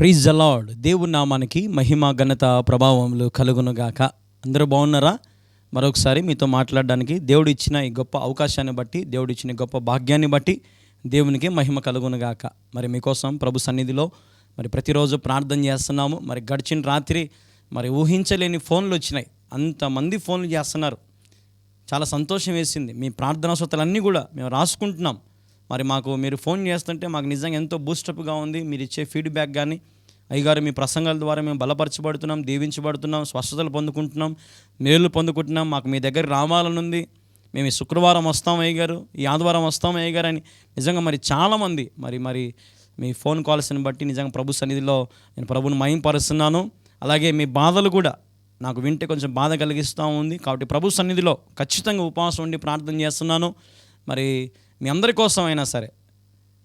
ప్రీజ్ the lord దేవుని నామానికి మహిమ ఘనత ప్రభావములు కలుగునుగాక. అందరూ బాగున్నారా? మరొకసారి మీతో మాట్లాడడానికి దేవుడు ఇచ్చిన ఈ గొప్ప అవకాశాన్ని బట్టి దేవుడు ఇచ్చిన గొప్ప భాగ్యాన్ని బట్టి దేవునికి మహిమ కలుగునుగాక. మరి మీకోసం ప్రభు సన్నిధిలో మరి ప్రతిరోజు ప్రార్థన చేస్తున్నాము. మరి గడిచిన రాత్రి మరి ఊహించలేని ఫోన్లు వచ్చినాయి. అంతమంది ఫోన్లు చేస్తున్నారు. చాలా సంతోషం వేసింది. మీ ప్రార్థనా శ్రోతలన్నీ కూడా మేము రాసుకుంటున్నాం. మరి మాకు మీరు ఫోన్ చేస్తుంటే మాకు నిజంగా ఎంతో బూస్టప్గా ఉంది. మీరు ఇచ్చే ఫీడ్బ్యాక్ కానీ అయ్యగారు మీ ప్రసంగాల ద్వారా మేము బలపరచబడుతున్నాం దీవించబడుతున్నాం స్వస్థతలు పొందుకుంటున్నాం మేలు పొందుకుంటున్నాం. మాకు మీ దగ్గర రావాలనుంది. మేము ఈ శుక్రవారం వస్తాం అయ్యగారు ఈ ఆదివారం వస్తాం అయ్యగారు అని నిజంగా మరి చాలామంది మరి మరి మీ ఫోన్ కాల్స్ని బట్టి నిజంగా ప్రభు సన్నిధిలో నేను ప్రభుని మయంపరుస్తున్నాను అలాగే మీ బాధలు కూడా నాకు వింటే కొంచెం బాధ కలిగిస్తూ ఉంది. కాబట్టి ప్రభు సన్నిధిలో ఖచ్చితంగా ఉపవాసం ఉండి ప్రార్థన చేస్తున్నాను. మరి మీ అందరి కోసం అయినా సరే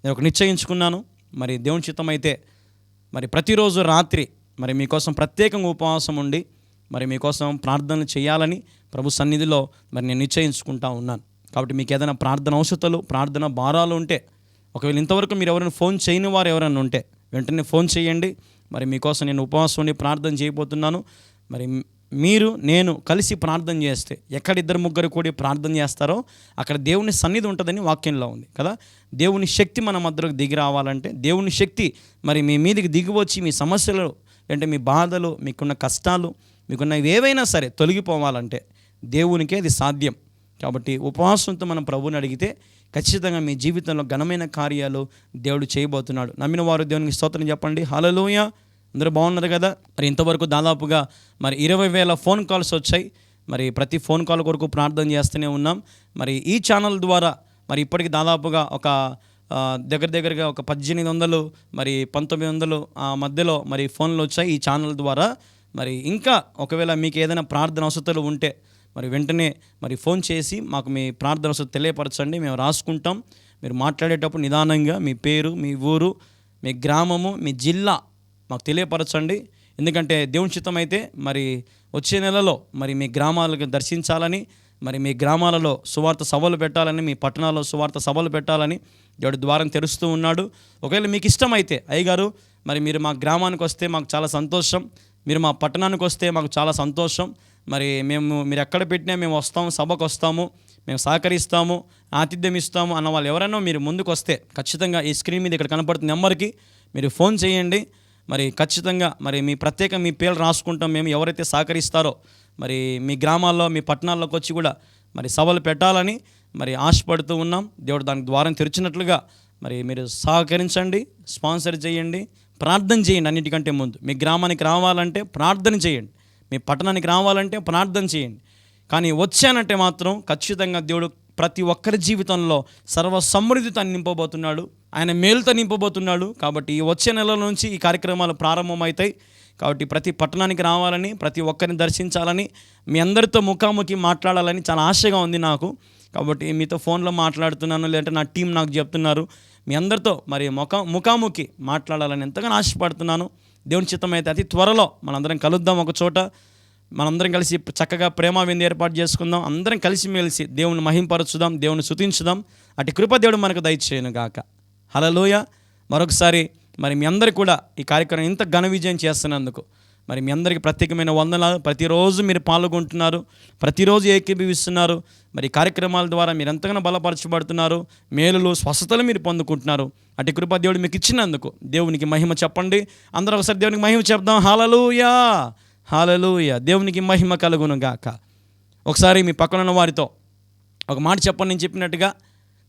నేను ఒక నిశ్చయించుకున్నాను. మరి దేవుని చిత్తం అయితే మరి ప్రతిరోజు రాత్రి మరి మీకోసం ప్రత్యేకంగా ఉపవాసం ఉండి మరి మీకోసం ప్రార్థనలు చేయాలని ప్రభు సన్నిధిలో మరి నేను నిశ్చయించుకుంటా ఉన్నాను. కాబట్టి మీకు ఏదైనా ప్రార్థన అవసరతలు ప్రార్థన భారాలు ఉంటే ఒకవేళ ఇంతవరకు మీరు ఎవరైనా ఫోన్ చేయని వారు ఎవరైనా ఉంటే వెంటనే ఫోన్ చేయండి. మరి మీకోసం నేను ఉపవాసం ఉండి ప్రార్థన చేయబోతున్నాను. మరి మీరు నేను కలిసి ప్రార్థన చేస్తే ఎక్కడ ఇద్దరు ముగ్గురు కూడి ప్రార్థన చేస్తారో అక్కడ దేవుని సన్నిధి ఉంటుందని వాక్యంలో ఉంది కదా? దేవుని శక్తి మన మధ్యలోకి దిగి రావాలంటే దేవుని శక్తి మరి మీ మీదకి దిగివచ్చి మీ సమస్యలు అంటే మీ బాధలు మీకున్న కష్టాలు మీకున్న ఏవైనా సరే తొలగిపోవాలంటే దేవునికే అది సాధ్యం. కాబట్టి ఉపవాసంతో మనం ప్రభువుని అడిగితే ఖచ్చితంగా మీ జీవితంలో ఘనమైన కార్యాలు దేవుడు చేయబోతున్నాడు. నమ్మిన వారు దేవునికి స్తోత్రం చెప్పండి. హలలోయ అందరూ బాగున్నారు కదా? మరి ఇంతవరకు దాదాపుగా మరి ఇరవై వేల ఫోన్ కాల్స్ వచ్చాయి. మరి ప్రతి ఫోన్ కాల్ కొరకు ప్రార్థన చేస్తూనే ఉన్నాం. మరి ఈ ఛానల్ ద్వారా మరి ఇప్పటికి దాదాపుగా ఒక దగ్గర దగ్గరగా ఒక పద్దెనిమిది వందలు మరి పంతొమ్మిది వందలు ఆ మధ్యలో మరి ఫోన్లు వచ్చాయి ఈ ఛానల్ ద్వారా. మరి ఇంకా ఒకవేళ మీకు ఏదైనా ప్రార్థన అవసరాలు ఉంటే మరి వెంటనే మరి ఫోన్ చేసి మాకు మీ ప్రార్థన అవసరం తెలియపరచండి. మేము రాసుకుంటాం. మీరు మాట్లాడేటప్పుడు నిదానంగా మీ పేరు మీ ఊరు మీ గ్రామము మీ జిల్లా మాకు తెలియపరచండి. ఎందుకంటే దేవుని చిత్తం అయితే మరి వచ్చే నెలలో మరి మీ గ్రామాలకు దర్శించాలని మరి మీ గ్రామాలలో సువార్త సభలు పెట్టాలని మీ పట్టణాల్లో సువార్త సభలు పెట్టాలని దేవుడు ద్వారం తెరుస్తూ ఉన్నాడు. ఒకవేళ మీకు ఇష్టమైతే అయ్యగారు మరి మీరు మా గ్రామానికి వస్తే మాకు చాలా సంతోషం. మీరు మా పట్టణానికి వస్తే మాకు చాలా సంతోషం. మరి మేము మీరు ఎక్కడ పెట్టినా మేము వస్తాము సభకు వస్తాము మేము సహకరిస్తాము ఆతిథ్యం ఇస్తాము అన్న వాళ్ళు ఎవరైనా మీరు ముందుకు వస్తే ఖచ్చితంగా ఈ స్క్రీన్ మీద ఇక్కడ కనపడుతున్న నెంబర్కి మీరు ఫోన్ చేయండి. మరి ఖచ్చితంగా మరి మీ ప్రత్యేక మీ పేర్లు రాసుకుంటాం మేము ఎవరైతే సహకరిస్తారో మరి మీ గ్రామాల్లో మీ పట్టణాల్లోకి వచ్చి కూడా మరి సభలు పెట్టాలని మరి ఆశపడుతూ ఉన్నాం. దేవుడు దానికి ద్వారం తెరిచినట్లుగా మరి మీరు సహకరించండి స్పాన్సర్ చేయండి ప్రార్థన చేయండి అన్నిటికంటే ముందు. మీ గ్రామానికి రావాలంటే ప్రార్థన చేయండి. మీ పట్టణానికి రావాలంటే ప్రార్థన చేయండి. కానీ వచ్చానంటే మాత్రం ఖచ్చితంగా దేవుడు ప్రతి ఒక్కరి జీవితంలో సర్వ సమృద్ధితో నింపబోతున్నాడు. ఆయన మేలుతో నింపబోతున్నాడు. కాబట్టి వచ్చే నెల నుంచి ఈ కార్యక్రమాలు ప్రారంభమవుతాయి. కాబట్టి ప్రతి పట్టణానికి రావాలని ప్రతి ఒక్కరిని దర్శించాలని మీ అందరితో ముఖాముఖి మాట్లాడాలని చాలా ఆశగా ఉంది నాకు. కాబట్టి మీతో ఫోన్లో మాట్లాడుతున్నాను లేదంటే నా టీం నాకు చెప్తున్నారు. మీ అందరితో మరి ముఖ ముఖాముఖి మాట్లాడాలని ఎంతగానో ఆశపడుతున్నాను. దేవుని చిత్తమైతే అయితే అతి త్వరలో మనందరం కలుద్దాం ఒక చోట. మనందరం కలిసి చక్కగా ప్రేమ విందు ఏర్పాటు చేసుకుందాం. అందరం కలిసిమెలిసి దేవుని మహింపరచుదాం దేవుని శుతించుదాం అటు కృప దేవుడు మనకు దయచేయను గాక. హలలోయ మరొకసారి మరి మీ అందరు కూడా ఈ కార్యక్రమం ఇంత ఘన విజయం చేస్తున్నందుకు మరి మీ అందరికీ ప్రత్యేకమైన వందనాలు. ప్రతిరోజు మీరు పాల్గొంటున్నారు. ప్రతిరోజు ఏకీభవిస్తున్నారు. మరి కార్యక్రమాల ద్వారా మీరు ఎంతగానో బలపరచబడుతున్నారు. మేలులు స్వస్థతలు మీరు పొందుకుంటున్నారు. అటు కృప దేవుడు మీకు ఇచ్చినందుకు దేవునికి మహిమ చెప్పండి. అందరూ ఒకసారి దేవునికి మహిమ చెప్దాం. హాలలుయా హాలలుయ దేవునికి మహిమ కలుగును గాక ఒకసారి మీ పక్కన ఉన్న వారితో ఒక మాట చెప్పండి నేను చెప్పినట్టుగా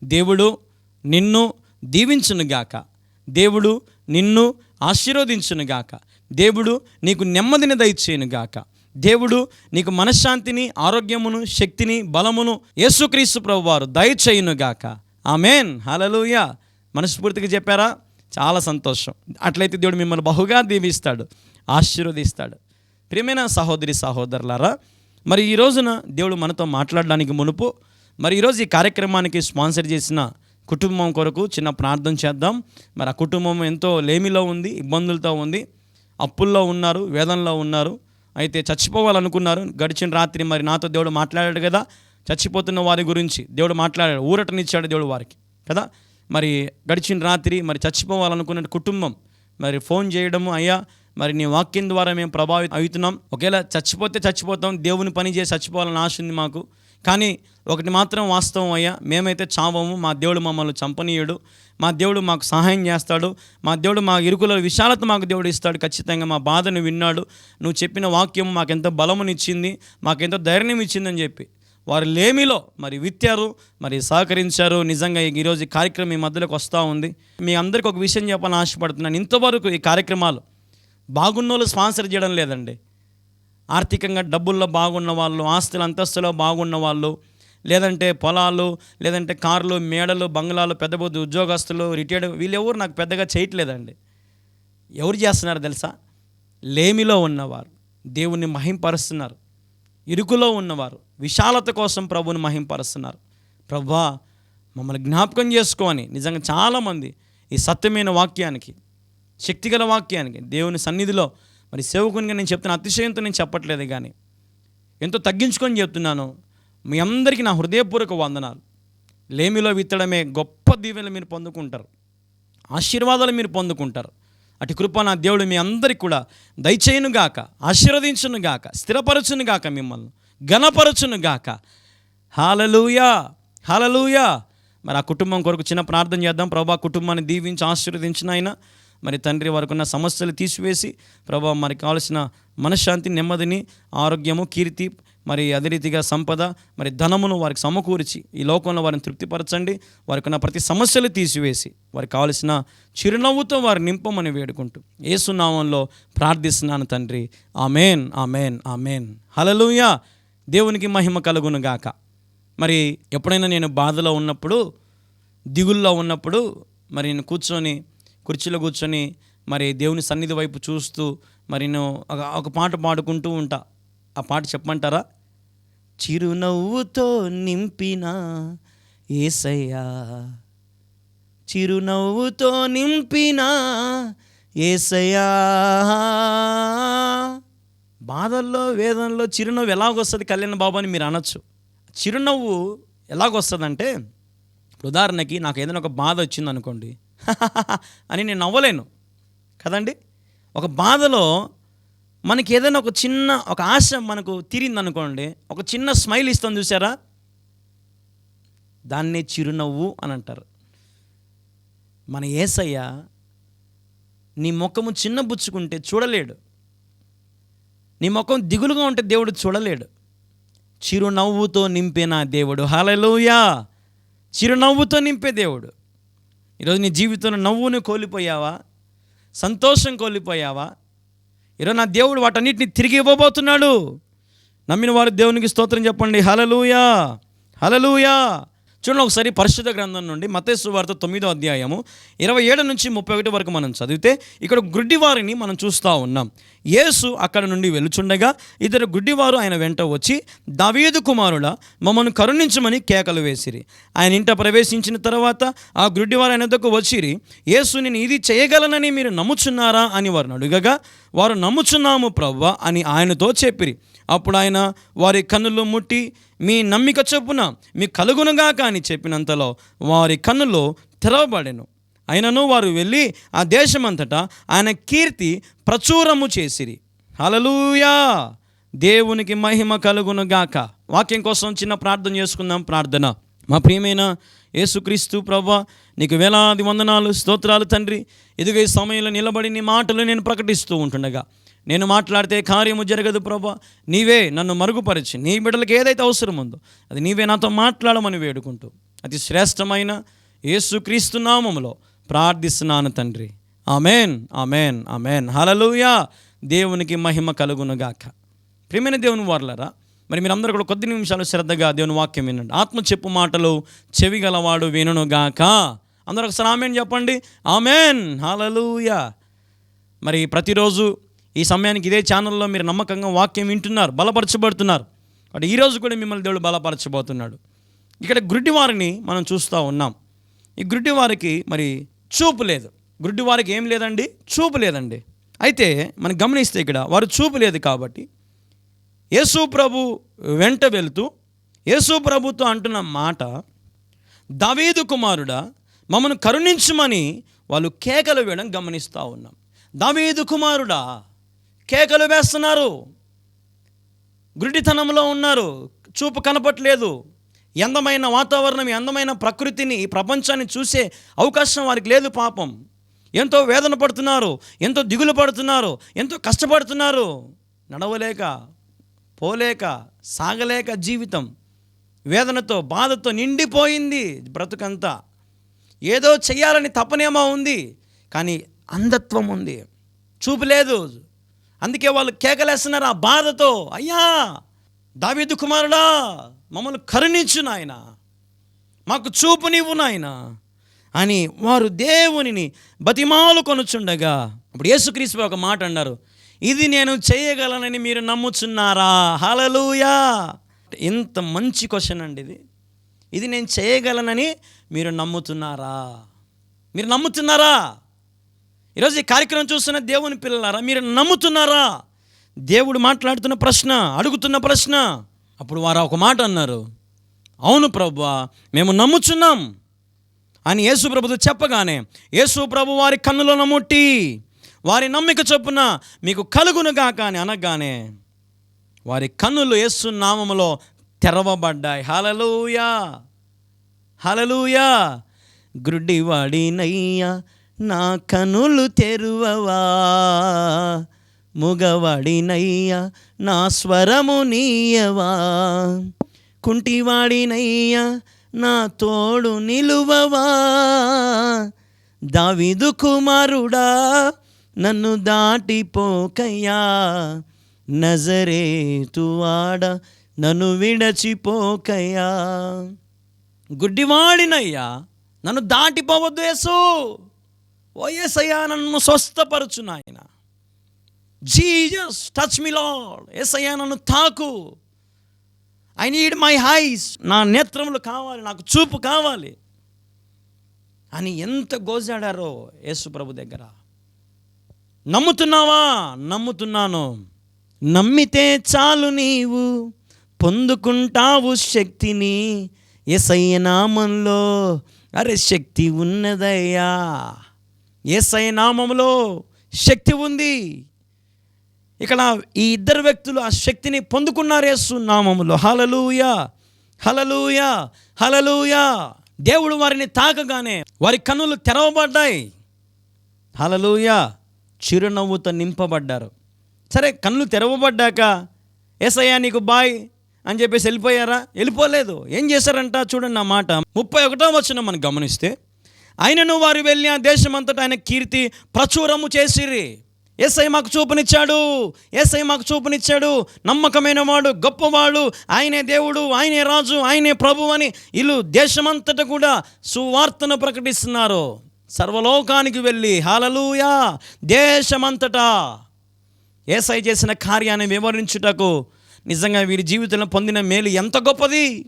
దేవుడు నిన్ను దీవించును గాక దేవుడు నిన్ను ఆశీర్వదించును గాక దేవుడు నీకు నెమ్మదిని దయచేయునుగాక. దేవుడు నీకు మనశ్శాంతిని ఆరోగ్యమును శక్తిని బలమును యేసుక్రీస్తు ప్రభు వారు ఆ ఆమెన్. హలలుయ మనస్ఫూర్తిగా చెప్పారా? చాలా సంతోషం. అట్లయితే దేవుడు మిమ్మల్ని బహుగా దీవిస్తాడు ఆశీర్వదిస్తాడు. ప్రియమైన సహోదరి సహోదరులారా మరి ఈ రోజున దేవుడు మనతో మాట్లాడడానికి మునుపు మరి ఈరోజు ఈ కార్యక్రమానికి స్పాన్సర్ చేసిన కుటుంబం కొరకు చిన్న ప్రార్థన చేద్దాం. మరి ఆ కుటుంబం ఎంతో లేమిలో ఉంది ఇబ్బందులతో ఉంది అప్పుల్లో ఉన్నారు వేదనలో ఉన్నారు అయితే చచ్చిపోవాలనుకున్నారు. గడిచిన రాత్రి మరి నాతో దేవుడు మాట్లాడాడు కదా చచ్చిపోతున్న వారి గురించి దేవుడు మాట్లాడాడు ఊరటనిచ్చాడు దేవుడు వారికి కదా. మరి గడిచిన రాత్రి మరి చచ్చిపోవాలనుకున్న కుటుంబం మరి ఫోన్ చేయడము అయ్యా మరి నీ వాక్యం ద్వారా మేము ప్రభావితం అవుతున్నాం. ఒకవేళ చచ్చిపోతే చచ్చిపోతాం. దేవుని పని చేసి చచ్చిపోవాలని ఆశ ఉంది మాకు. కానీ ఒకటి మాత్రం వాస్తవం అయ్యా మేమైతే చావము. మా దేవుడు మమ్మల్ని చంపనీయుడు. మా దేవుడు మాకు సహాయం చేస్తాడు. మా దేవుడు మా ఇరుకుల విశాలత మాకు దేవుడు ఇస్తాడు. ఖచ్చితంగా మా బాధను విన్నాడు. నువ్వు చెప్పిన వాక్యం మాకెంతో బలమునిచ్చింది మాకెంతో ధైర్యం ఇచ్చిందని చెప్పి. వారు లేమిలో మరి విత్తారు మరి సహకరించారు. నిజంగా ఈరోజు ఈ కార్యక్రమం మీ మధ్యలోకి వస్తూ ఉంది. మీ అందరికీ ఒక విషయం చెప్పాలని ఆశపడుతున్నాను. ఇంతవరకు ఈ కార్యక్రమాలు బాగున్నోళ్ళు స్పాన్సర్ చేయడం లేదండి. ఆర్థికంగా డబ్బుల్లో బాగున్న వాళ్ళు ఆస్తుల అంతస్తులో బాగున్న వాళ్ళు లేదంటే పొలాలు లేదంటే కార్లు మేడలు బంగ్లాలు పెద్ద పెద్ద ఉద్యోగస్తులు రిటైర్డ్ వీళ్ళెవరు నాకు పెద్దగా చేయట్లేదండి. ఎవరు చేస్తున్నారు తెలుసా? లేమిలో ఉన్నవారు దేవుణ్ణి మహింపరుస్తున్నారు. ఇరుకులో ఉన్నవారు విశాలత కోసం ప్రభుని మహింపరుస్తున్నారు. ప్రభా మమ్మల్ని జ్ఞాపకం చేసుకోని నిజంగా చాలామంది ఈ సత్యమైన వాక్యానికి శక్తిగల వాక్యానికి దేవుని సన్నిధిలో మరి సేవకునిగా నేను చెప్తున్న అతిశయంతో నేను చెప్పట్లేదు కానీ ఎంతో తగ్గించుకొని చెప్తున్నాను. మీ అందరికీ నా హృదయపూర్వక వందనాలు. లేమిలో విత్తడమే గొప్ప దీవెనలు మీరు పొందుకుంటారు. ఆశీర్వాదాలు మీరు పొందుకుంటారు. అటు కృప నా దేవుడు మీ అందరికి కూడా దయచేయును గాక ఆశీర్వదించును గాక స్థిరపరచును గాక మిమ్మల్ని ఘనపరచును గాక. హాలలుయా హాలలుయా మరి ఆ కుటుంబం కొరకు చిన్న ప్రార్థన చేద్దాం. ప్రభా కుటుంబాన్ని దీవించి ఆశీర్వదించిన ఆయన. మరి తండ్రి వారికి ఉన్న సమస్యలు తీసివేసి ప్రభా మరి కావలసిన మనశ్శాంతి నెమ్మదిని ఆరోగ్యము కీర్తి మరి అదే రీతిగా సంపద మరి ధనమును వారికి సమకూర్చి ఈ లోకంలో వారిని తృప్తిపరచండి. వారికి ఉన్న ప్రతి సమస్యలు తీసివేసి వారికి కావలసిన చిరునవ్వుతో వారి నింపమని వేడుకుంటూ ఏసునామంలో ప్రార్థిస్తున్నాను తండ్రి. Amen amen amen. హలలుయా దేవునికి మహిమ కలుగును గాక. మరి ఎప్పుడైనా నేను బాధలో ఉన్నప్పుడు దిగుల్లో ఉన్నప్పుడు మరి నేను కూర్చొని కుర్చీలో కూర్చొని మరి దేవుని సన్నిధి వైపు చూస్తూ మరి నేను ఒక- ఒక పాట పాడుకుంటూ ఉంటా. ఆ పాట చెప్పమంటారా? చిరునవ్వుతో నింపిన ఏసయ్యా చిరునవ్వుతో నింపిన ఏసయ్యా. బాధల్లో వేదనలో చిరునవ్వు ఎలాగొస్తుంది కళ్యాణ బాబు అని మీరు అనొచ్చు. చిరునవ్వు ఎలాగొస్తుందంటే ఉదాహరణకి నాకు ఏదైనా ఒక బాధ వచ్చింది అనుకోండి అని నేను నవ్వలేను. కదండి? ఒక బాధలో మనకి ఏదైనా ఒక చిన్న ఒక ఆశ మనకు తీరిందనుకోండి ఒక చిన్న స్మైల్ ఇస్తుంది చూసారా? దాన్నే చిరునవ్వు అని అంటారు. మన ఏసయ్య నీ ముఖము చిన్నబుచ్చుకుంటే చూడలేడు. నీ ముఖం దిగులుగా ఉంటే దేవుడు చూడలేడు. చిరునవ్వుతో నింపే నా దేవుడు. హలలుయా చిరునవ్వుతో నింపే దేవుడు. ఈరోజు నీ జీవితంలో నవ్వును కోల్పోయావా? సంతోషం కోల్పోయావా? ఈరోజు నా దేవుడు వాటన్నిటిని తిరిగి ఇవ్వబోతున్నాడు. నమ్మిన వారు దేవునికి స్తోత్రం చెప్పండి. హలలుయా హలలుయా చూడండి ఒకసారి పరిశుద్ధ గ్రంథం నుండి మతేసు వార్త తొమ్మిదో అధ్యాయము ఇరవై ఏడు నుంచి ముప్పై ఒకటి వరకు మనం చదివితే ఇక్కడ గుడ్డివారిని మనం చూస్తూ ఉన్నాం. యేసు అక్కడ నుండి వెలుచుండగా ఇద్దరు గుడ్డివారు ఆయన వెంట వచ్చి దావీదు కుమారుల మమ్మల్ని కరుణించమని కేకలు వేసిరి. ఆయన ఇంట ప్రవేశించిన తర్వాత ఆ గుడ్డివారు ఆయన దగ్గర వచ్చిరి యేసు నేను ఇది చేయగలనని మీరు నమ్ముచున్నారా? అని వారిని అడుగగా వారు నమ్ముచున్నాము ప్రవ్వ అని ఆయనతో చెప్పిరి. అప్పుడు ఆయన వారి కన్నులు ముట్టి మీ నమ్మిక చొప్పున మీ కలుగునుగాక అని చెప్పినంతలో వారి కన్నులు తెరవబడెను. అయినను వారు వెళ్ళి ఆ దేశమంతటా ఆయన కీర్తి ప్రచురము చేసిరి. హలలుయా దేవునికి మహిమ కలుగునుగాక. వాక్యం కోసం చిన్న ప్రార్థన చేసుకుందాం ప్రార్థన. మా ప్రియమైన యేసుక్రీస్తు ప్రభా నీకు వేలాది వందనాలు స్తోత్రాలు తండ్రి. ఎదుగు ఈ సమయంలో నిలబడి నీ మాటలు నేను ప్రకటిస్తూ ఉంటుండగా నేను మాట్లాడితే కార్యము జరగదు ప్రభా. నీవే నన్ను మరుగుపరిచి నీ బిడ్డలకు ఏదైతే అవసరం ఉందో అది నీవే నాతో మాట్లాడమని వేడుకుంటూ. అతి శ్రేష్టమైన యేసుక్రీస్తు నామములో ప్రార్థిస్తున్నాను తండ్రి. Amen amen amen. హలలుయా దేవునికి మహిమ కలుగునుగాక. ప్రియమైన దేవుని వారులరా మరి మీరందరూ కూడా కొద్ది నిమిషాలు శ్రద్ధగా దేవుని వాక్యం వినండి. ఆత్మ చెప్పు మాటలు చెవి గలవాడు వినుగాక అందరూ ఒకసారి ఆమెన్ చెప్పండి. ఆమెన్. హలలుయా మరి ప్రతిరోజు ఈ సమయానికి ఇదే ఛానల్లో మీరు నమ్మకంగా వాక్యం వింటున్నారు బలపరచబడుతున్నారు. అంటే ఈరోజు కూడా మిమ్మల్ని దేవుడు బలపరచబోతున్నాడు. ఇక్కడ గుడ్డివారిని మనం చూస్తూ ఉన్నాం. ఈ గుడ్డివారికి మరి చూపు లేదు. గుడ్డివారికి ఏం లేదండి? చూపు లేదండి. అయితే మనం గమనిస్తే ఇక్కడ వారు చూపు లేదు కాబట్టి యేసు ప్రభు వెంట వెళుతూ యేసు ప్రభుతో అంటున్న మాట దావీదు కుమారుడా మమ్మను కరుణించమని వాళ్ళు కేకలు వేయడం గమనిస్తూ ఉన్నాం. దావీదు కుమారుడా కేకలు వేస్తున్నారు. గురిటితనంలో ఉన్నారు. చూపు కనపట్లేదు. ఎందమైన అందమైన వాతావరణం ఈ అందమైన ప్రకృతిని ఈ ప్రపంచాన్ని చూసే అవకాశం వారికి లేదు పాపం. ఎంతో వేదన పడుతున్నారు ఎంతో దిగులు పడుతున్నారు ఎంతో కష్టపడుతున్నారు. నడవలేక పోలేక సాగలేక జీవితం వేదనతో బాధతో నిండిపోయింది బ్రతుకంతా. ఏదో చెయ్యాలని తపనేమో ఉంది కానీ అంధత్వం ఉంది. చూపు లేదు. అందుకే వాళ్ళు కేకలేస్తున్నారు ఆ బాధతో. అయ్యా దావీదు కుమారుడా మమ్మల్ని కరుణించు నాయన. మాకు చూపు నీవు నాయన. అని వారు దేవునిని బతిమాలు కొనుచుండగా అప్పుడు యేసుక్రీస్తు ఒక మాట అన్నారు ఇది నేను చేయగలనని మీరు నమ్ముచున్నారా? హలలుయా ఇంత మంచి క్వశ్చన్ అండి ఇది. ఇది నేను చేయగలనని మీరు నమ్ముతున్నారా? మీరు నమ్ముతున్నారా? ఈరోజు ఈ కార్యక్రమం చూస్తున్న దేవుని పిల్లలారా మీరు నమ్ముతున్నారా? దేవుడు మాట్లాడుతున్న ప్రశ్న అడుగుతున్న ప్రశ్న. అప్పుడు వారు ఒక మాట అన్నారు అవును ప్రభు మేము నమ్ముచున్నాం. అని యేసు ప్రభుతో చెప్పగానే యేసు ప్రభు వారి కన్నులో నమ్ముట్టి వారి నమ్మిక చొప్పున మీకు కలుగునుగాక అని అనగానే వారి కన్నులు యేసు నామములో తెరవబడ్డాయి. హలలుయా హలలుయా గ్రుడ్డివాడినయ్యా నా కనులు తెరువవా? మగవాడినయ్యా నా స్వరము నీయవా? కుంటివాడినయ్యా నా తోడు నిలువవా? దావిదు కుమారుడా నన్ను దాటిపోకయ్యా. నజరేతువాడ నన్ను విడచిపోకయ్యా. గుడ్డివాడినయ్యా నన్ను దాటిపోవద్దు యేసు. ఓ నన్ను స్వస్థపరచు నాయన. Jesus touch me Lord Yesayya నన్ను తాకు. ఐ నీడ్ మై హైస్ నా నేత్రములు కావాలి నాకు చూపు కావాలి. అని ఎంత గోజాడారో యేసు ప్రభు దగ్గర. నమ్ముతున్నావా? నమ్ముతున్నాను. నమ్మితే చాలు నీవు. పొందుకుంటావు శక్తిని ఎసయ్య నామంలో. అరే శక్తి ఉన్నదయ్యా. ఏసయ్య నామంలో శక్తి ఉంది. ఇక్కడ ఈ ఇద్దరు వ్యక్తులు ఆ శక్తిని పొందుకున్నారు యేసు నామములో. హలలుయా హలలుయా హలలుయా దేవుడు వారిని తాకగానే వారి కన్నులు తెరవబడ్డాయి. హలలుయా చిరునవ్వుతో నింపబడ్డారు. సరే కన్నులు తెరవబడ్డాక ఏసయ్యా నీకు బాయ్ అని చెప్పేసి వెళ్ళిపోయారా? వెళ్ళిపోలేదు. ఏం చేశారంట? చూడండి నా మాట. ముప్పై ఒకటో వచ్చిన మనం గమనిస్తే ఆయనను వారు వెళ్ళిన దేశమంతటా ఆయన కీర్తి ప్రచురము చేసిరి. ఏసై మాకు చూపునిచ్చాడు. ఏసై మాకు చూపునిచ్చాడు. నమ్మకమైన వాడు గొప్పవాడు ఆయనే దేవుడు ఆయనే రాజు ఆయనే ప్రభు అని ఇల్లు దేశమంతట కూడా సువార్తను ప్రకటిస్తున్నారు. సర్వలోకానికి వెళ్ళి హాలలుయా దేశమంతటా. ఏసై చేసిన కార్యాన్ని వివరించుటకు నిజంగా వీరి జీవితంలో పొందిన మేలు ఎంత గొప్పది.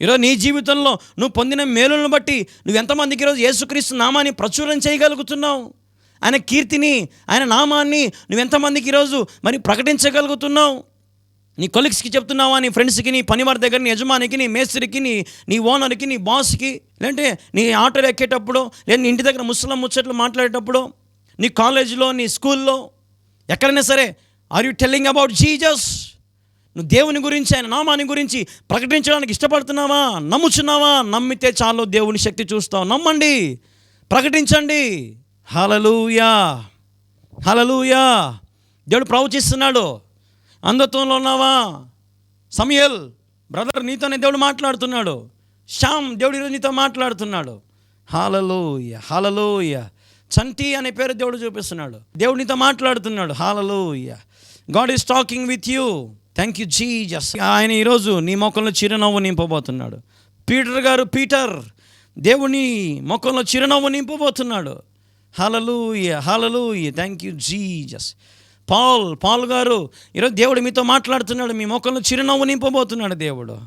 ఈరోజు నీ జీవితంలో నువ్వు పొందిన మేలులను బట్టి నువ్వు ఎంతమందికి ఈరోజు యేసుక్రీస్తు నామాన్ని ప్రచురం చేయగలుగుతున్నావు? ఆయన కీర్తిని ఆయన నామాన్ని నువ్వు ఎంతమందికి ఈరోజు మరి ప్రకటించగలుగుతున్నావు? నీ కొలీగ్స్కి చెప్తున్నావా? నీ ఫ్రెండ్స్కి నీ పనివారి దగ్గర నీ యజమానికి నీ మేస్త్రికి నీ నీ ఓనర్కి నీ బాస్కి లేదంటే నీ ఆటోలు ఎక్కేటప్పుడు లేదా నీ ఇంటి దగ్గర ముసలం ముచ్చట్లు మాట్లాడేటప్పుడు నీ కాలేజీలో నీ స్కూల్లో ఎక్కడైనా సరే are you telling about Jesus నువ్వు దేవుని గురించి ఆయన నామాని గురించి ప్రకటించడానికి ఇష్టపడుతున్నావా? నమ్ముచున్నావా? నమ్మితే చాలు దేవుని శక్తి చూస్తావు. నమ్మండి. ప్రకటించండి. హలలుయా హలలుయా దేవుడు ప్రవచిస్తున్నాడు. అంధత్వంలో ఉన్నావా? సమయల్ బ్రదర్ నీతోనే దేవుడు మాట్లాడుతున్నాడు. శ్యామ్ దేవుడు ఈరోజు నీతో మాట్లాడుతున్నాడు. హాలలోయ హాలలోయ చంటి అనే పేరు దేవుడు చూపిస్తున్నాడు. దేవుడు నీతో మాట్లాడుతున్నాడు. Hallelujah God is talking with you. Thank you Jesus ఆయన ఈరోజు నీ మొక్కల్లో చిరునవ్వు నింపబోతున్నాడు. పీటర్ గారు పీటర్ దేవుని మొక్కల్లో చిరునవ్వు నింపబోతున్నాడు. Hallelujah hallelujah thank you Jesus Paul Paul గారు ఈరోజు దేవుడు మీతో మాట్లాడుతున్నాడు. మీ మొక్కల్లో చిరునవ్వు నింపబోతున్నాడు దేవుడు.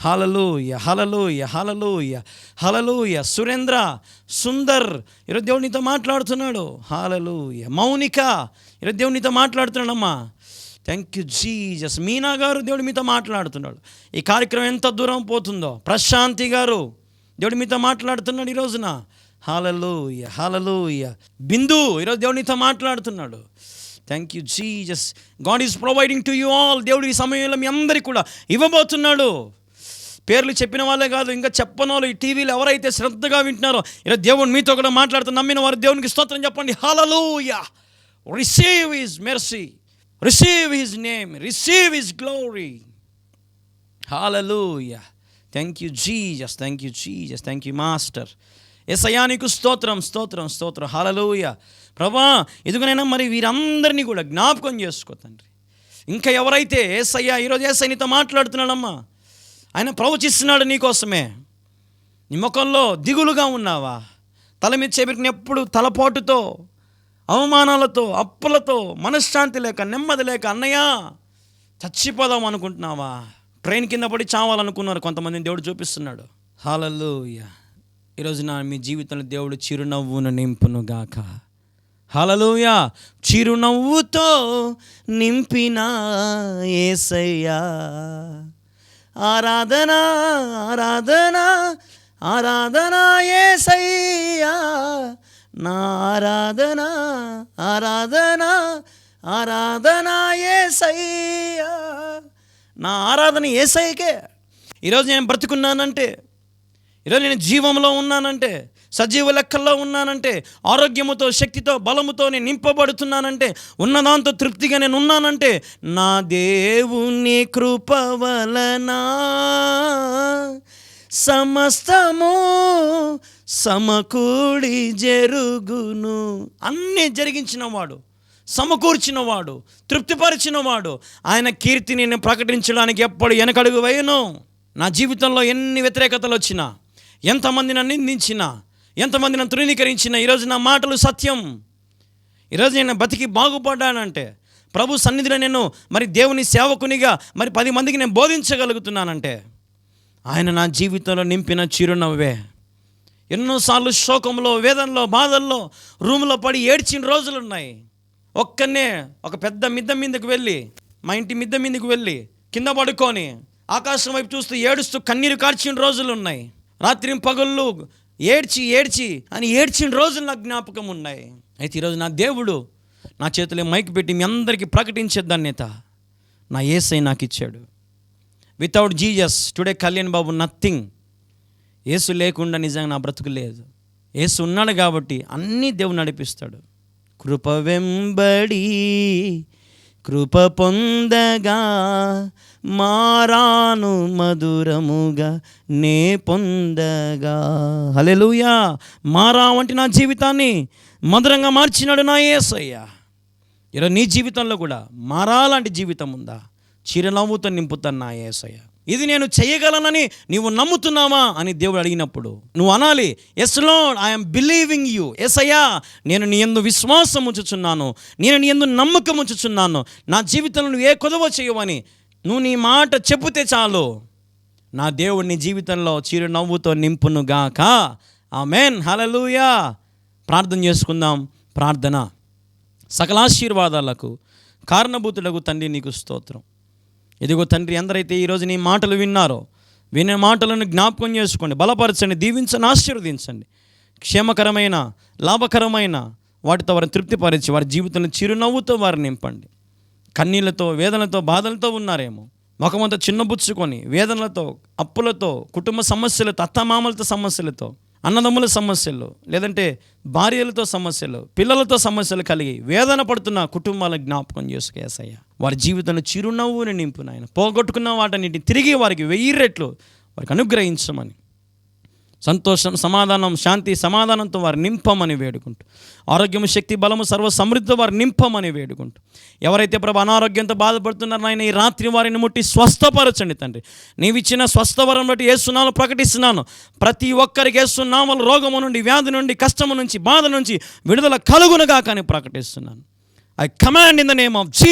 హలలుయ హలలుయ హలలుయ హలలుయ సురేంద్ర సుందర్ ఈరోజు దేవుడు నీతో మాట్లాడుతున్నాడు. హాలలుయ మౌనిక ఈరోజు దేవుడు నీతో మాట్లాడుతున్నాడమ్మా. థ్యాంక్ యూ జీజస్ మీనా గారు దేవుడు మీతో మాట్లాడుతున్నాడు. ఈ కార్యక్రమం ఎంత దూరం పోతుందో. ప్రశాంతి గారు దేవుడు మీతో మాట్లాడుతున్నాడు ఈ రోజున. హాలలోయ హాలలోయ బిందు ఈరోజు దేవుడు నీతో మాట్లాడుతున్నాడు. Thank you Jesus God is providing to you all దేవుడు ఈ సమయంలో మీ అందరికీ కూడా ఇవ్వబోతున్నాడు. పేర్లు చెప్పిన వాళ్ళే కాదు ఇంకా చెప్పని వాళ్ళు ఈ టీవీలో ఎవరైతే శ్రద్ధగా వింటున్నారో ఇలా దేవుడు మీతో కూడా మాట్లాడుతూ నమ్మిన వారు దేవునికి స్తోత్రం చెప్పండి. Hallelujah receive his mercy receive his name receive his glory hallelujah thank you Jesus thank you Jesus thank you master Yesayya నీకు స్తోత్రం స్తోత్రం స్తోత్రం. హాలలోయ ప్రభా ఎదుగునైనా మరి వీరందరినీ కూడా జ్ఞాపకం చేసుకో తండ్రి. ఇంకా ఎవరైతే ఏసయ్యా ఈరోజు ఏసై నీతో మాట్లాడుతున్నాడమ్మా ఆయన ప్రవచిస్తున్నాడు నీకోసమే. నీ ముఖంలో దిగులుగా ఉన్నావా? తల మీద చేపెట్టిన ఎప్పుడు తలపోటుతో అవమానాలతో అప్పులతో మనశ్శాంతి లేక నెమ్మది లేక అన్నయ్య చచ్చిపోదాం అనుకుంటున్నావా? ట్రైన్ కింద పడి చావాలనుకున్నారు కొంతమందిని దేవుడు చూపిస్తున్నాడు. హాలలోయ. ఈరోజు నా మీ జీవితంలో దేవుడు చిరునవ్వును నింపును గాక. హలలుయ. చిరునవ్వుతో నింపిన ఏసయ్యా. ఆరాధన ఆరాధన ఆరాధన ఏసయ్యా. నా ఆరాధన ఆరాధన ఆరాధన ఏసయ్యా. నా ఆరాధన ఏసయ్యకే. ఈరోజు నేను బ్రతుకున్నానంటే ఈరోజు నేను జీవంలో ఉన్నానంటే సజీవ లెక్కల్లో ఉన్నానంటే ఆరోగ్యముతో శక్తితో బలముతో నేను నింపబడుతున్నానంటే ఉన్నదాంతో తృప్తిగా నేను ఉన్నానంటే నా దేవుని కృప వలన సమస్తము సమకూడి జరుగును. అన్నీ జరిగించినవాడు సమకూర్చినవాడు తృప్తిపరిచినవాడు. ఆయన కీర్తిని నేను ప్రకటించడానికి ఎప్పుడు వెనకడుగు వేయను. నా జీవితంలో ఎన్ని వ్యతిరేకతలు వచ్చినా ఎంతమంది నన్ను నిందించినా ఎంతమంది నన్ను తృణీకరించిన ఈరోజు నా మాటలు సత్యం. ఈరోజు నేను బతికి బాగుపడ్డానంటే ప్రభు సన్నిధిలో నేను మరి దేవుని సేవకునిగా మరి పది మందికి నేను బోధించగలుగుతున్నానంటే ఆయన నా జీవితంలో నింపిన చిరునవ్వే. ఎన్నోసార్లు శోకంలో వేదనలో బాధల్లో రూమ్లో పడి ఏడ్చిన రోజులు ఉన్నాయి ఒక్కనే ఒక పెద్ద మిద్ద మీదకి వెళ్ళి మా ఇంటి మిద్ద మీదకి వెళ్ళి కింద పడుకొని ఆకాశం వైపు చూస్తూ ఏడుస్తూ కన్నీరు కార్చిన రోజులు ఉన్నాయి రాత్రి పగళ్ళు ఏడ్చి ఏడ్చి అని ఏడ్చిన రోజులు నాకు జ్ఞాపకం ఉన్నాయి. అయితే ఈరోజు నా దేవుడు నా చేతిలో మైక్ పెట్టి మీ అందరికీ ప్రకటించే ధన్యత నా ఏసై నాకు ఇచ్చాడు. Without Jesus today Kalyan Babu nothing Yesu లేకుండా నిజంగా నా బ్రతుకు లేదు. యేసు ఉన్నాడు కాబట్టి అన్నీ దేవుడు నడిపిస్తాడు. కృప వెంబడి కృప పొందగా మారాను మధురముగా నే పొందగా. హలెలుయా మారా వంటి నా జీవితాన్ని మధురంగా మార్చినాడు నా ఏసయ్యా ఈరోజు నీ జీవితంలో కూడా మారాలాంటి జీవితం ఉందా? చిరునవ్వుతో నింపుతాను నా యేసయ్య. ఇది నేను చేయగలనని నీవు నమ్ముతున్నావా అని దేవుడు అడిగినప్పుడు నువ్వు అనాలి. ఎస్లో ఐఎమ్ బిలీవింగ్ యూ ఎస్ అయ్యా నేను నీ ఎందు విశ్వాసం ఉంచుచున్నాను. నేను నీ ఎందు నమ్మకం ఉంచుచున్నాను. నా జీవితంలో నువ్వు ఏ కొదవ చేయవని నువ్వు నీ మాట చెబితే చాలు. నా దేవుడు నీ జీవితంలో చిరునవ్వుతో నింపును గాక ఆమెన్ హలలుయా ప్రార్థన చేసుకుందాం. ప్రార్థన. సకలాశీర్వాదాలకు కారణభూతులకు తండ్రి నీకు స్తోత్రం. ఇదిగో తండ్రి ఎందరైతే ఈరోజు నీ మాటలు విన్నారో వినే మాటలను జ్ఞాపకం చేసుకోండి బలపరచండి దీవించండి ఆశీర్వదించండి. క్షేమకరమైన లాభకరమైన వాటితో వారిని తృప్తిపరిచి వారి జీవితంలో చిరునవ్వుతో వారిని నింపండి. కన్నీళ్ళతో వేదనలతో బాధలతో ఉన్నారేమో ముఖమంతా చిన్నబుచ్చుకొని వేదనలతో అప్పులతో కుటుంబ సమస్యలతో అత్తమామలతో సమస్యలతో అన్నదమ్ముల సమస్యలు లేదంటే భార్యలతో సమస్యలు పిల్లలతో సమస్యలు కలిగి వేదన పడుతున్న కుటుంబాల జ్ఞాపకం చేసుకేసయ్య వారి జీవితంలో చిరునవ్వుని నింపు నాయన పోగొట్టుకున్న వాటన్నిటిని తిరిగి వారికి వెయ్యి రెట్లు వారికి అనుగ్రహించమని. సంతోషం సమాధానం శాంతి సమాధానంతో వారు నింపమని వేడుకుంటూ. ఆరోగ్యము శక్తి బలము సర్వ సమృద్ధి వారు నింపమని వేడుకుంటూ. ఎవరైతే ప్రభు అనారోగ్యంతో బాధపడుతున్నారో ఆయన ఈ రాత్రి వారిని ముట్టి స్వస్థపరచండి తండ్రి. నీవిచ్చిన స్వస్థవరం బట్టి ఏసునాలు ప్రకటిస్తున్నాను. ప్రతి ఒక్కరికి ఏసునామలు రోగము నుండి వ్యాధి నుండి కష్టము నుంచి బాధ నుంచి విడుదల కలుగునగా కానీ ప్రకటిస్తున్నాను. I command in the name of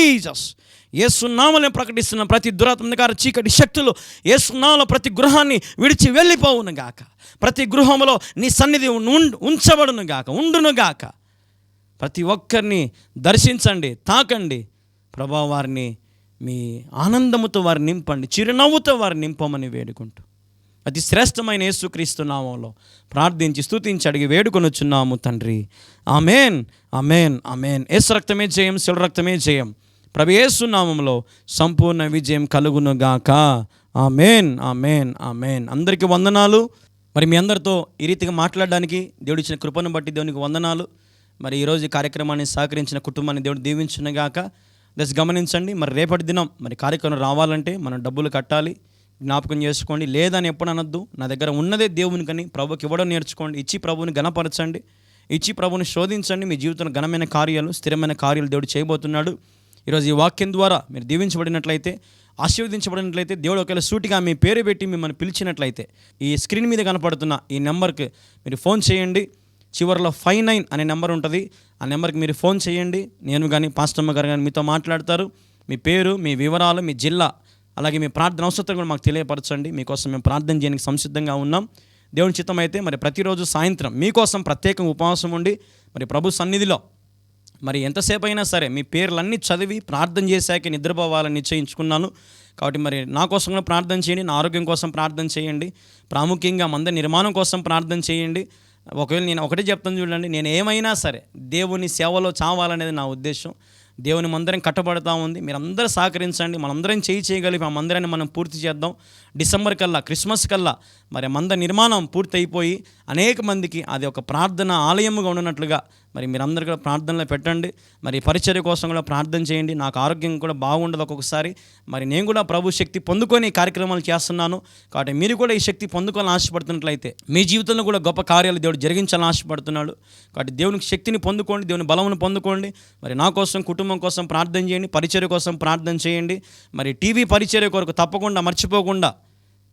uh ఏసునామని ప్రకటిస్తున్న ప్రతి దురాత్మకార చీకటి శక్తులు ఏసునామలో ప్రతి గృహాన్ని విడిచి వెళ్ళిపోవును గాక. ప్రతి గృహంలో నీ సన్నిధి ఉం- ఉంచబడును గాక ఉండును గాక. ప్రతి ఒక్కరిని దర్శించండి తాకండి. ప్రభా వారిని మీ ఆనందముతో వారిని నింపండి చిరునవ్వుతో వారిని నింపమని వేడుకుంటూ. అతి శ్రేష్టమైన యేసుక్రీస్తు నామంలో ప్రార్థించి స్తుతించి అడిగి వేడుకొనుచున్నాము తండ్రి. Amen amen amen. యేసు రక్తమే జయం శివ రక్తమే జయం. ప్రభేసు నామంలో సంపూర్ణ విజయం కలుగును గాక. మేన్ ఆ మేన్ అందరికీ వందనాలు. మరి మీ అందరితో ఈ రీతిగా మాట్లాడడానికి దేవుడు ఇచ్చిన కృపను బట్టి దేవునికి వందనాలు. మరి ఈరోజు ఈ కార్యక్రమాన్ని సహకరించిన కుటుంబాన్ని దేవుడు దీవించునుగాక దశ గమనించండి మరి రేపటి దినం మరి కార్యక్రమం రావాలంటే మనం డబ్బులు కట్టాలి. జ్ఞాపకం చేసుకోండి. లేదని ఎప్పుడు అనొద్దు. నా దగ్గర ఉన్నదే దేవునికని ప్రభుకి ఇవ్వడం నేర్చుకోండి. ఇచ్చి ప్రభుని గణపరచండి ఇచ్చి ప్రభుని శోధించండి. మీ జీవితంలో ఘనమైన కార్యాలు స్థిరమైన కార్యాలు దేవుడు చేయబోతున్నాడు. ఈరోజు ఈ వాక్యం ద్వారా మీరు దీవించబడినట్లయితే ఆశీర్వదించబడినట్లయితే దేవుడు ఒకవేళ సూటిగా మీ పేరు పెట్టి మిమ్మల్ని పిలిచినట్లయితే ఈ స్క్రీన్ మీద కనపడుతున్న ఈ నెంబర్కి మీరు ఫోన్ చేయండి. చివరిలో ఫైవ్ నైన్ అనే నెంబర్ ఉంటుంది. ఆ నెంబర్కి మీరు ఫోన్ చేయండి. నేను కానీ పాస్టమ్మ గారు కానీ మీతో మాట్లాడతారు. మీ పేరు మీ వివరాలు మీ జిల్లా అలాగే మీ ప్రార్థన అవసరం కూడా మాకు తెలియపరచండి. మీకోసం మేము ప్రార్థన చేయడానికి సంసిద్ధంగా ఉన్నాం. దేవుని చిత్తం అయితే మరి ప్రతిరోజు సాయంత్రం మీకోసం ప్రత్యేకంగా ఉపవాసం ఉండి మరి ప్రభు సన్నిధిలో మరి ఎంతసేపు అయినా సరే మీ పేర్లన్నీ చదివి ప్రార్థన చేశాక నిద్రపోవాలని నిశ్చయించుకున్నాను. కాబట్టి మరి నా కోసం కూడా ప్రార్థన చేయండి నా ఆరోగ్యం కోసం ప్రార్థన చేయండి ప్రాముఖ్యంగా మంద నిర్మాణం కోసం ప్రార్థన చేయండి. ఒకవేళ నేను ఒకటే చెప్తాను చూడండి నేను ఏమైనా సరే దేవుని సేవలో చావాలనేది నా ఉద్దేశం. దేవుని మందిరం కట్టబడతా ఉంది. మీరందరూ సహకరించండి మనందరం చేయి చేయగలిగి ఆ మందిరాన్ని మనం పూర్తి చేద్దాం. డిసెంబర్ కల్లా క్రిస్మస్ కల్లా మరి మంద నిర్మాణం పూర్తయిపోయి అనేక మందికి అది ఒక ప్రార్థన ఆలయముగా ఉన్నట్లుగా మరి మీరందరూ కూడా ప్రార్థనలో పెట్టండి. మరి పరిచర్య కోసం కూడా ప్రార్థన చేయండి. నాకు ఆరోగ్యం కూడా బాగుండదు ఒక్కొక్కసారి. మరి నేను కూడా ప్రభు శక్తి పొందుకొని ఈ కార్యక్రమాలు చేస్తున్నాను. కాబట్టి మీరు కూడా ఈ శక్తి పొందుకోవాలని ఆశపడుతున్నట్లయితే మీ జీవితంలో కూడా గొప్ప కార్యాలు దేవుడు జరిగించాలని ఆశపడుతున్నాడు. కాబట్టి దేవునికి శక్తిని పొందుకోండి. దేవుని బలమును పొందుకోండి. మరి నా కోసం కుటుంబం కోసం ప్రార్థన చేయండి. పరిచర్య కోసం ప్రార్థన చేయండి. మరి టీవీ పరిచర్య కొరకు తప్పకుండా మర్చిపోకుండా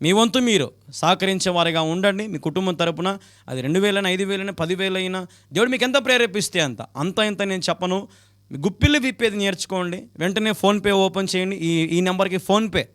మీ వంతు మీరు సహకరించే వారిగా ఉండండి. మీ కుటుంబం తరపున అది రెండు వేలైనా ఐదు వేలైనా పదివేలైనా దేవుడు మీకు ఎంత ప్రేరేపిస్తే అంత. అంత ఇంత నేను చెప్పను. మీ గుప్పిళ్ళు విప్పేది నేర్చుకోండి. వెంటనే ఫోన్పే ఓపెన్ చేయండి. ఈ ఈ నెంబర్కి ఫోన్పే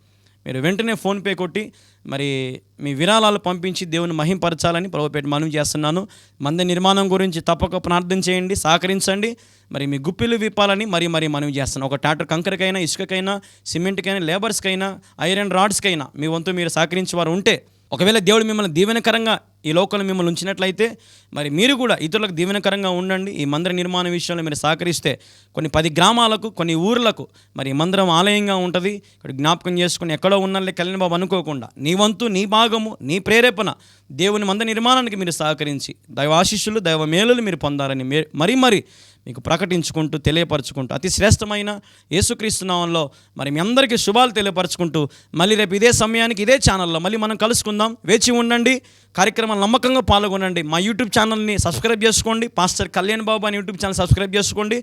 మీరు వెంటనే ఫోన్పే కొట్టి మరి మీ విరాళాలు పంపించి దేవుని మహింపరచాలని ప్రభుపేట మనవి చేస్తున్నాను. మంది నిర్మాణం గురించి తప్పక ప్రార్థన చేయండి సహకరించండి. మరి మీ గుప్పిలు విప్పాలని మరి మరి మనవి చేస్తున్నాను. ఒక టాటర్ కంకరకైనా ఇసుకకైనా సిమెంట్కైనా లేబర్స్కైనా ఐరన్ రాడ్స్కైనా మీ వంతు మీరు సహకరించే వారు ఉంటే ఒకవేళ దేవుడు మిమ్మల్ని దీవెనకరంగా ఈ లోకంలో మిమ్మల్ని ఉంచినట్లయితే మరి మీరు కూడా ఇతరులకు దీవెనకరంగా ఉండండి. ఈ మందిర నిర్మాణ విషయంలో మీరు సహకరిస్తే కొన్ని పది గ్రామాలకు కొన్ని ఊర్లకు మరి ఈ మందిరం ఆలయంగా ఉంటుంది. ఇక్కడ జ్ఞాపకం చేసుకుని ఎక్కడో ఉన్నలే కళ్యాణ బాబు అనుకోకుండా నీ వంతు నీ భాగము నీ ప్రేరేపణ దేవుని మందిర నిర్మాణానికి మీరు సహకరించి దైవ ఆశీస్సులు దైవ మేలులు మీరు పొందాలని మే- మరీ మరి మీకు ప్రకటించుకుంటూ తెలియపరచుకుంటూ అతి శ్రేష్టమైన యేసుక్రీస్తు నామంలో మరి మీ అందరికీ శుభాలు తెలియపరచుకుంటూ మళ్ళీ రేపు ఇదే సమయానికి ఇదే ఛానల్లో మళ్ళీ మనం కలుసుకుందాం. వేచి ఉండండి కార్యక్రమాలు నమ్మకంగా పాల్గొనండి. మా యూట్యూబ్ ఛానల్ని సబ్స్క్రైబ్ చేసుకోండి. పాస్టర్ కళ్యాణ్ బాబు అని యూట్యూబ్ ఛానల్ సబ్స్క్రైబ్ చేసుకోండి.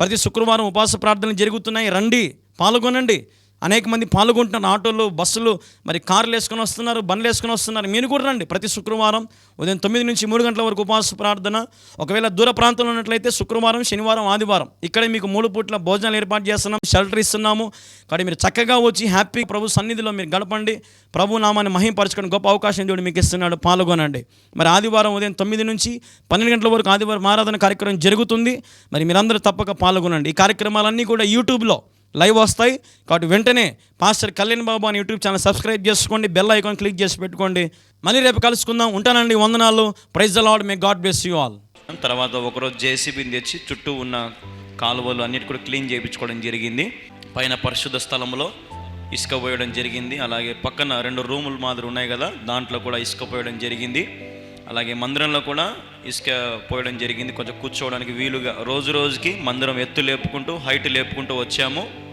ప్రతి శుక్రవారం ఉపవాస ప్రార్థనలు జరుగుతున్నాయి. రండి పాల్గొనండి. అనేక మంది పాల్గొంటున్నారు. ఆటోలు బస్సులు మరి కార్లు వేసుకొని వస్తున్నారు బండ్లు వేసుకొని వస్తున్నారు. మీరు కూడా రండి. ప్రతి శుక్రవారం ఉదయం తొమ్మిది నుంచి మూడు గంటల వరకు ఉపవాస ప్రార్థన. ఒకవేళ దూర ప్రాంతంలో ఉన్నట్లయితే శుక్రవారం శనివారం ఆదివారం ఇక్కడే మీకు మూడు పూట్ల భోజనాలు ఏర్పాటు చేస్తున్నాం. షెల్టర్ ఇస్తున్నాము. కాబట్టి మీరు చక్కగా వచ్చి హ్యాపీ ప్రభు సన్నిధిలో మీరు గడపండి. ప్రభు నామాన్ని మహింపరచుకొని గొప్ప అవకాశం దేవుడు మీకు ఇస్తున్నాడు. పాల్గొనండి. మరి ఆదివారం ఉదయం తొమ్మిది నుంచి పన్నెండు గంటల వరకు ఆదివారం ఆరాధన కార్యక్రమం జరుగుతుంది. మరి మీరందరూ తప్పక పాల్గొనండి. ఈ కార్యక్రమాలన్నీ కూడా యూట్యూబ్లో లైవ్ వస్తాయి. కాబట్టి వెంటనే పాస్టర్ కళ్యాణ్ బాబు అని యూట్యూబ్ ఛానల్ సబ్స్క్రైబ్ చేసుకోండి. బెల్ ఐకాన్ క్లిక్ చేసి పెట్టుకోండి. మళ్ళీ రేపు కలుసుకుందాం. ఉంటానండి. వందనాలు. Praise the Lord may God bless you all. తర్వాత ఒకరోజు జేసీబీని తెచ్చి చుట్టూ ఉన్న కాలువలు అన్నిటి కూడా క్లీన్ చేయించుకోవడం జరిగింది. పైన పరిశుద్ధ స్థలంలో ఇసుక పోయడం జరిగింది. అలాగే పక్కన రెండు రూములు మాదిరి ఉన్నాయి కదా దాంట్లో కూడా ఇసుక పోయడం జరిగింది. అలాగే మందిరంలో కూడా ఇసుక పోయడం జరిగింది. కొంచెం కూర్చోవడానికి వీలుగా రోజు రోజుకి మందిరం ఎత్తు లేపుకుంటూ హైట్ లేపుకుంటూ వచ్చాము.